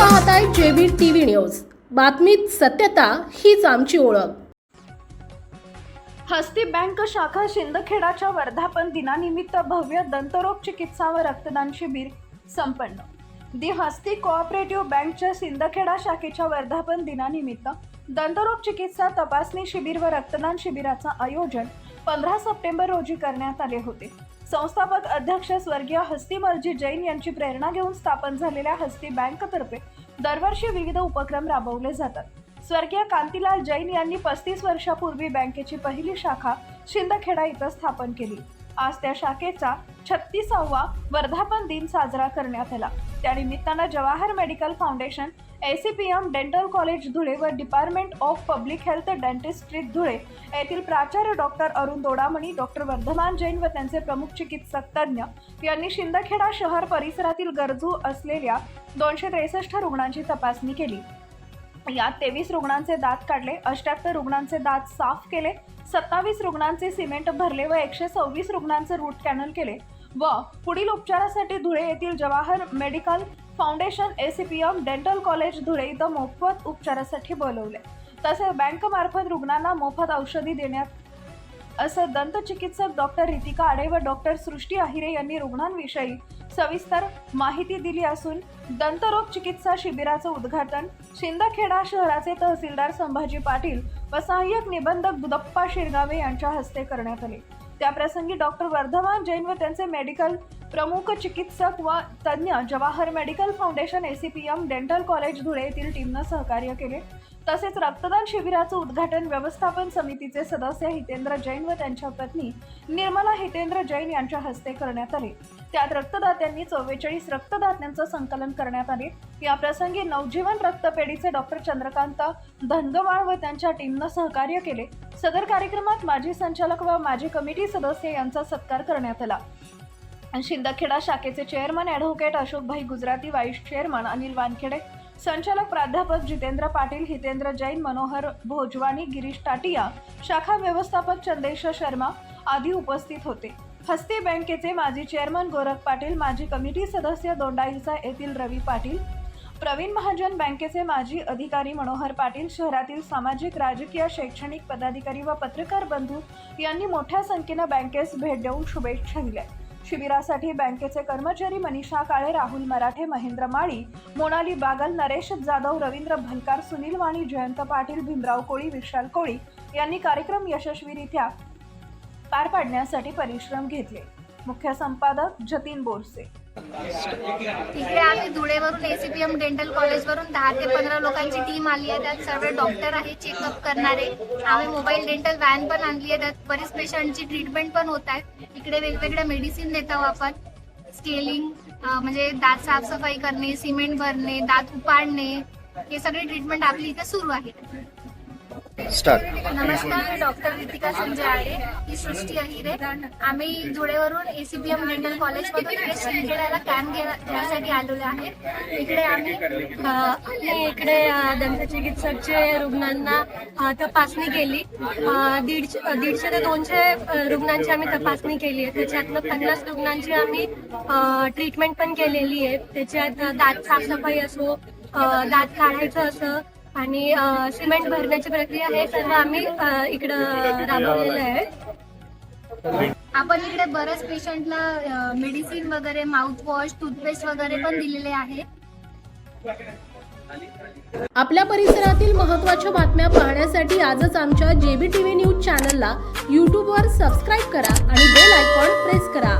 पाहताय JB TV news. बातमीत सत्यता हीच आमची ओळख. हस्ती बँक शाखा शिंदखेडाच्या वर्धापन दिनानिमित्त भव्य दंतरोग चिकित्सा व रक्तदान शिबिर संपन्न. दि हस्ती कोऑपरेटिव्ह बँकच्या सिंदखेडा शाखेच्या वर्धापन दिनानिमित्त दंतरोग चिकित्सा तपासणी शिबिर व रक्तदान शिबिराचं आयोजन पंधरा सप्टेंबर रोजी करण्यात आले होते. संस्थापक अध्यक्ष स्वर्गीय हस्तीमलजी जैन यांची प्रेरणा घेऊन स्थापन झालेल्या हस्ती बँकतर्फे दरवर्षी विविध उपक्रम राबवले जातात. स्वर्गीय कांतीलाल जैन यांनी पस्तीस वर्षापूर्वी बँकेची पहिली शाखा शिंदखेडा इथं स्थापन केली. आज त्या शाखेचा छत्तीसावा वर्धापन दिन साजरा करण्यात आला. त्यानिमित्तानं Jawahar medical foundation ACPM dental college Dhule व department of public health dentistry Dhule येथील प्राचार्य डॉक्टर अरुण दोडामणी डॉक्टर वर्धमान जैन व त्यांचे प्रमुख चिकित्सक तज्ज्ञ यांनी शिंदखेडा शहर परिसरातील गरजू असलेल्या दोनशे त्रेसष्ट रुग्णांची तपासणी केली. यात तेवीस रुग्णांचे दात काढले अष्ट्याहत्तर रुग्णांचे दात साफ केले सत्तावीस रुग्णांचे सिमेंट भरले व एकशे सव्वीस रुग्णांचे रूट कॅनल केले व पुढील उपचारासाठी धुळे येथील Jawahar medical foundation ACPM dental college Dhule इथं मोफत उपचारासाठी बोलवले. तसेच बँकमार्फत रुग्णांना मोफत औषधी देण्यात असं दंत चिकित्सक डॉक्टर रितिका आडे व डॉक्टर सृष्टी अहिरे यांनी रुग्णांविषयी सविस्तर माहिती दिली असून दंतरोग चिकित्सा शिबिराचं उद्घाटन शिंदखेडा शहराचे तहसीलदार संभाजी पाटील व सहाय्यक निबंधक दुदप्पा शिरगावे यांच्या हस्ते करण्यात आले. त्याप्रसंगी डॉक्टर वर्धमान जैन व त्यांचे मेडिकल प्रमुख चिकित्सक व तज्ज्ञ Jawahar medical foundation ACPM dental college Dhule येथील टीमनं सहकार्य केले. तसेच रक्तदान शिबिराचं उद्घाटन व्यवस्थापन समितीचे सदस्य हितेंद्र जैन व त्यांच्या पत्नी निर्मला हितेंद्र जैन यांच्या हस्ते करण्यात आले. त्यात रक्तदात्यांनी चव्वेचाळीस रक्तदात्यांचं संकलन करण्यात आले. या प्रसंगी नवजीवन रक्तपेढीचे डॉक्टर चंद्रकांत धनगवाळ व त्यांच्या टीमनं सहकार्य केले. सदर कार्यक्रमात माजी संचालक व माजी कमिटी सदस्य यांचा सत्कार करण्यात आला. शिंदखेडा शाखेचे chairman advocate Ashokbhai Gujarati vice chairman Anil Wankhede संचालक प्राध्यापक जितेंद्र पाटील हितेंद्र जैन मनोहर भोजवानी गिरीश टाटिया शाखा व्यवस्थापक चंदेश शर्मा आदी उपस्थित होते. हस्ती बँकेचे माजी चेअरमन गोरख पाटील माजी कमिटी सदस्य दोंडाईचा येथील रवी पाटील प्रवीण महाजन बँकेचे माजी अधिकारी मनोहर पाटील शहरातील सामाजिक राजकीय शैक्षणिक पदाधिकारी व पत्रकार बंधू यांनी मोठ्या संख्येनं बँकेस भेट देऊन शुभेच्छा दिल्या. शिबिरासाठी बँकेचे कर्मचारी मनीषा काळे राहुल मराठे महेंद्र माळी मोनाली बागल नरेश जाधव रवींद्र भलकार सुनील वाणी जयंत पाटील भीमराव कोळी विशाल कोळी यांनी कार्यक्रम यशस्वीरित्या पार पाडण्यासाठी परिश्रम घेतले. मुख्य संपादक जतीन बोरसे. इकडे आम्ही धुळेवरून एसीपीएम डेंटल कॉलेजवरून दहा ते पंधरा लोकांची टीम आली आहे. त्यात सर्व डॉक्टर आहे चेकअप करणारे. आम्ही मोबाईल डेंटल व्हॅन पण आणली आहे. त्यात बरीच पेशंटची ट्रीटमेंट पण होत आहे. इकडे वेगवेगळ्या मेडिसिन देत आहोत आपण स्केलिंग म्हणजे दात साफसफाई करणे सिमेंट भरणे दात उपाडणे हे सगळे ट्रीटमेंट आपली इथे सुरू आहे नमस्कार डॉक्टर रितिका संजय आडे ही सृष्टी अहिरे. आम्ही धुळेवरून एसीबीएम डेंटल कॉलेज मधून इकडे शिंदखेड्याला कॅम्प घेण्यासाठी आलेलो आहे. इकडे आम्ही अ, आम्ही इकडे दंतचिकित्सकचे रुग्णांना तपासणी केली. दीडशे दीडशे ते दोनशे रुग्णांची आम्ही तपासणी केली आहे. त्याच्यातनं पन्नास रुग्णांची आम्ही ट्रीटमेंट पण केलेली आहे. त्याच्यात दात साफसफाई असो दात काढायचं असं आणि सिमेंट भरण्याची प्रक्रिया हे सर्व आम्ही इकडं राबवलेलं आहे. आपण इकडे बऱ्याच पेशंटला मेडिसिन वगैरे माउथ वॉश टूथपेस्ट वगैरे पण दिलेले आहे. आपल्या परिसरातील महत्त्वाच्या बातम्या पाहण्यासाठी आजच आमच्या जेबी टीव्ही न्यूज चॅनलला यूट्यूबवर सबस्क्राईब करा आणि बेल आयकॉन प्रेस करा.